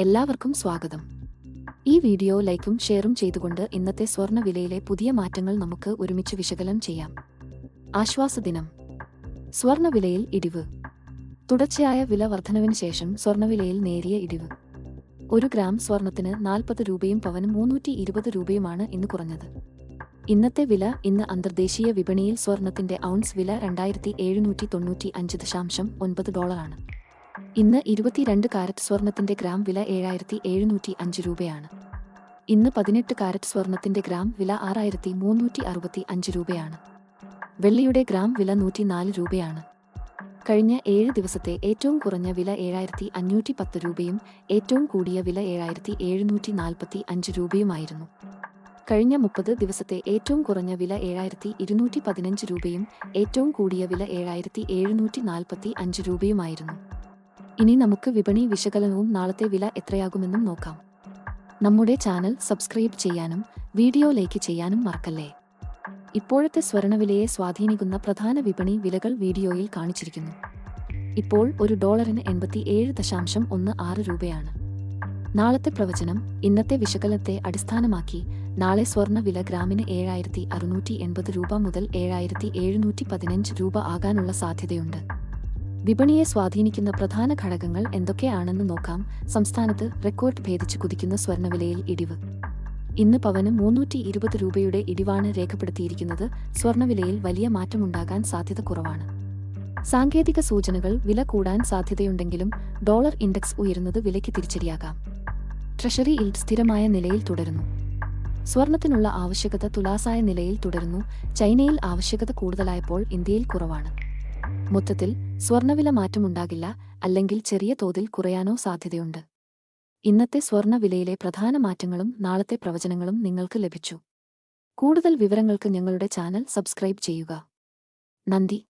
എല്ലാവർക്കും സ്വാഗതം. ഈ വീഡിയോ ലൈക്കും ഷെയറും ചെയ്തുകൊണ്ട് ഇന്നത്തെ സ്വർണ വിലയിലെ പുതിയ മാറ്റങ്ങൾ നമുക്ക് ഒരുമിച്ച് വിശകലനം ചെയ്യാം. ആശ്വാസദിനം. സ്വർണ വിലയിൽ ഇടിവ്. തുടർച്ചയായ വില വർധനവിന് ശേഷം സ്വർണവിലയിൽ നേരിയ ഇടിവ്. ഒരു ഗ്രാം സ്വർണത്തിന് നാൽപ്പത് രൂപയും പവന് മുന്നൂറ്റി ഇരുപത് രൂപയുമാണ് ഇന്ന് കുറഞ്ഞത്. ഇന്നത്തെ വില ഇന്ന് അന്തർദേശീയ വിപണിയിൽ സ്വർണത്തിന്റെ ഔൺസ് വില രണ്ടായിരത്തി എഴുന്നൂറ്റി തൊണ്ണൂറ്റി അഞ്ച് ദശാംശം ഒൻപത് ഡോളറാണ്. ഇന്ന് ഇരുപത്തിരണ്ട് കാരറ്റ് സ്വർണത്തിന്റെ ഗ്രാം വില ഏഴായിരത്തി എഴുന്നൂറ്റി അഞ്ച് രൂപയാണ്. ഇന്ന് പതിനെട്ട് കാരറ്റ് സ്വർണത്തിന്റെ ഗ്രാം വില ആറായിരത്തി മുന്നൂറ്റി അറുപത്തി അഞ്ച് രൂപയാണ്. വെള്ളിയുടെ ഗ്രാം വില നൂറ്റിനാല് രൂപയാണ്. കഴിഞ്ഞ ഏഴ് ദിവസത്തെ ഏറ്റവും കുറഞ്ഞ വില ഏഴായിരത്തി അഞ്ഞൂറ്റി പത്ത് രൂപയും ഏറ്റവും കൂടിയ വില ഏഴായിരത്തി എഴുന്നൂറ്റി നാൽപ്പത്തി അഞ്ച് രൂപയുമായിരുന്നു. കഴിഞ്ഞ മുപ്പത് ദിവസത്തെ ഏറ്റവും കുറഞ്ഞ വില ഏഴായിരത്തി ഇരുന്നൂറ്റി പതിനഞ്ച് രൂപയും ഏറ്റവും കൂടിയ വില ഏഴായിരത്തി എഴുന്നൂറ്റി നാൽപ്പത്തി അഞ്ച് രൂപയുമായിരുന്നു. ഇനി നമുക്ക് വിപണി വിശകലനവും നാളത്തെ വില എത്രയാകുമെന്നും നോക്കാം. നമ്മുടെ ചാനൽ സബ്സ്ക്രൈബ് ചെയ്യാനും വീഡിയോ ലൈക്ക് ചെയ്യാനും മറക്കല്ലേ? ഇപ്പോഴത്തെ സ്വർണവിലയെ സ്വാധീനിക്കുന്ന പ്രധാന വിപണി വിലകൾ വീഡിയോയിൽ കാണിച്ചിരിക്കുന്നു. ഇപ്പോൾ ഒരു ഡോളറിന് എൺപത്തി ഏഴ് ദശാംശം ഒന്ന് ആറ് രൂപയാണ്. നാളത്തെ പ്രവചനം ഇന്നത്തെ വിശകലനത്തെ അടിസ്ഥാനമാക്കി നാളെ സ്വർണ വില ഗ്രാമിന് ഏഴായിരത്തി അറുന്നൂറ്റി എൺപത് രൂപ മുതൽ ഏഴായിരത്തി എഴുന്നൂറ്റി പതിനഞ്ച് രൂപ ആകാനുള്ള സാധ്യതയുണ്ട്. വിപണിയെ സ്വാധീനിക്കുന്ന പ്രധാന ഘടകങ്ങൾ എന്തൊക്കെയാണെന്ന് നോക്കാം. സംസ്ഥാനത്ത് റെക്കോർഡ് ഭേദിച്ച് കുതിക്കുന്ന സ്വർണവിലയിൽ ഇടിവ്. ഇന്ന് പവന് മുന്നൂറ്റി ഇരുപത് രൂപയുടെ ഇടിവാണ് രേഖപ്പെടുത്തിയിരിക്കുന്നത്. സ്വർണവിലയിൽ വലിയ മാറ്റമുണ്ടാകാൻ സാധ്യത കുറവാണ്. സാങ്കേതിക സൂചനകൾ വില കൂടാൻ സാധ്യതയുണ്ടെങ്കിലും ഡോളർ ഇൻഡെക്സ് ഉയരുന്നത് വിലയ്ക്ക് തിരിച്ചടിയാകാം. ട്രഷറി ഇൽഡ് സ്ഥിരമായ നിലയിൽ തുടരുന്നു. സ്വർണത്തിനുള്ള ആവശ്യകത തുലാസായ നിലയിൽ തുടരുന്നു. ചൈനയിൽ ആവശ്യകത കൂടുതലായപ്പോൾ ഇന്ത്യയിൽ കുറവാണ്. മൊത്തത്തിൽ സ്വർണവില മാറ്റമുണ്ടാകില്ല അല്ലെങ്കിൽ ചെറിയ തോതിൽ കുറയാനോ സാധ്യതയുണ്ട്. ഇന്നത്തെ സ്വർണവിലയിലെ പ്രധാന മാറ്റങ്ങളും നാളത്തെ പ്രവചനങ്ങളും നിങ്ങൾക്ക് ലഭിച്ചു. കൂടുതൽ വിവരങ്ങൾക്ക് ഞങ്ങളുടെ ചാനൽ സബ്സ്ക്രൈബ് ചെയ്യുക. നന്ദി.